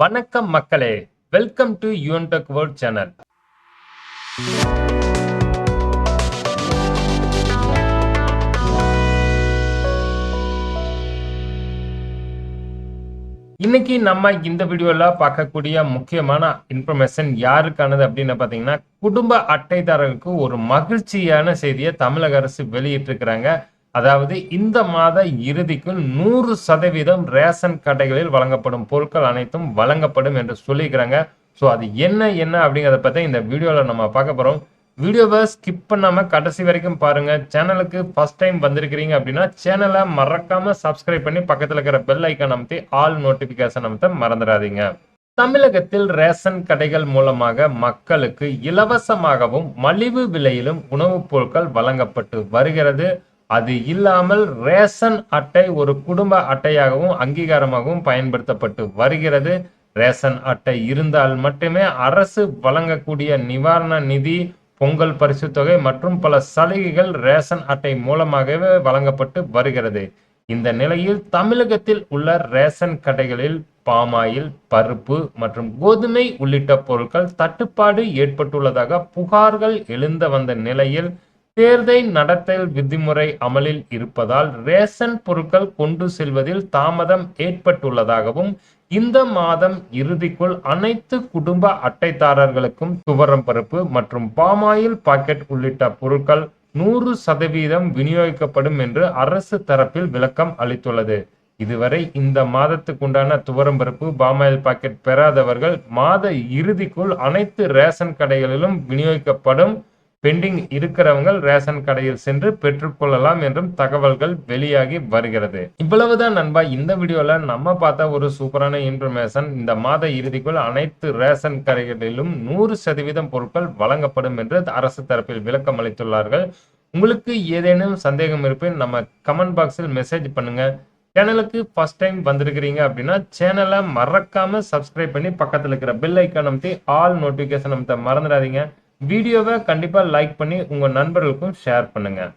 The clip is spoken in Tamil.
வணக்கம் மக்களே welcome to Yuntech World channel. இன்னைக்கு நம்ம இந்த வீடியோவில் பார்க்கக்கூடிய முக்கியமான இன்ஃபர்மேஷன் யாருக்கானது அப்படின்னு பார்த்தீங்கன்னா குடும்ப அட்டைதாரருக்கு ஒரு மகிழ்ச்சியான செய்தியை தமிழக அரசு வெளியிட்டிருக்கிறாங்க. அதாவது இந்த மாத இறுதிக்குள் நூறு சதவீதம் ரேஷன் கடைகளில் வழங்கப்படும் பொருட்கள் அனைத்தும் வழங்கப்படும் என்று சொல்லியிருக்கிறாங்க. ஸோ அது என்ன என்ன அப்படிங்கிறத பற்றி இந்த வீடியோவில் நம்ம பார்க்க போகிறோம் வீடியோவை ஸ்கிப் பண்ணாமல் கடைசி வரைக்கும் பாருங்கள் சேனலுக்கு ஃபர்ஸ்ட் டைம் வந்திருக்கிறீங்க அப்படின்னா சேனலை மறக்காமல் சப்ஸ்கிரைப் பண்ணி பக்கத்தில் இருக்கிற பெல் ஐக்கான் அமைத்து ஆல் நோட்டிஃபிகேஷன் அமைத்த மறந்துடாதீங்க. தமிழகத்தில் ரேஷன் கடைகள் மூலமாக மக்களுக்கு இலவசமாகவும் மலிவு விலையிலும் உணவுப் பொருட்கள் வழங்கப்பட்டு வருகிறது. அது இல்லாமல் ரேஷன் அட்டை ஒரு குடும்ப அட்டையாகவும் அங்கீகாரமாகவும் பயன்படுத்தப்பட்டு வருகிறது. ரேஷன் அட்டை இருந்தால் மட்டுமே அரசு வழங்கக்கூடிய நிவாரண நிதி பொங்கல் பரிசு தொகை மற்றும் பல சலுகைகள் ரேஷன் அட்டை மூலமாகவே வழங்கப்பட்டு வருகிறது. இந்த நிலையில் தமிழகத்தில் உள்ள ரேஷன் கடைகளில் பாமாயில் பருப்பு மற்றும் கோதுமை உள்ளிட்ட பொருட்கள் தட்டுப்பாடு ஏற்பட்டுள்ளதாக புகார்கள் எழுந்த வந்த நிலையில் தேர்தல் நடத்தல் விதிமுறை அமலில் இருப்பதால் ரேஷன் பொருட்கள் கொண்டு செல்வதில் தாமதம் ஏற்பட்டுள்ளதாகவும் இந்த மாதம் இறுதிக்குள் அனைத்து குடும்ப அட்டைதாரர்களுக்கும் துவரம் பருப்பு மற்றும் பாமாயில் பாக்கெட் உள்ளிட்ட பொருட்கள் நூறு சதவீதம் விநியோகிக்கப்படும் என்று அரசு தரப்பில் விளக்கம் அளித்துள்ளது. இதுவரை இந்த மாதத்துக்குண்டான துவரம் பருப்பு பாமாயில் பாக்கெட் பெறாதவர்கள் மாத இறுதிக்குள் அனைத்து ரேஷன் கடைகளிலும் விநியோகிக்கப்படும் பெண்டிங் இருக்கிறவங்க ரேஷன் கடையில் சென்று பெற்றுக்கொள்ளலாம் என்றும் தகவல்கள் வெளியாகி வருகிறது. இவ்வளவுதான் நண்பா இந்த வீடியோல நம்ம பார்த்த ஒரு சூப்பரான இன்ஃபர்மேஷன் இந்த மாத இறுதிக்குள் அனைத்து ரேஷன் கடைகளிலும் நூறு சதவீதம் பொருட்கள் வழங்கப்படும் என்று அரசு தரப்பில் விளக்கம் அளித்துள்ளார்கள். உங்களுக்கு ஏதேனும் சந்தேகம் இருப்பின் நம்ம கமெண்ட் பாக்ஸில் மெசேஜ் பண்ணுங்க. சேனலுக்கு ஃபர்ஸ்ட் டைம் வந்திருக்கிறீங்க அப்படின்னா சேனலை மறக்காம சப்ஸ்கிரைப் பண்ணி பக்கத்தில் இருக்கிற பெல் ஐக்கான் அமைத்து ஆல் நோட்டிஃபிகேஷன் அமைத்த மறந்துடாதீங்க. வீடியோவை கண்டிப்பாக லைக் பண்ணி உங்கள் நண்பர்களுக்கும் ஷேர் பண்ணுங்கள்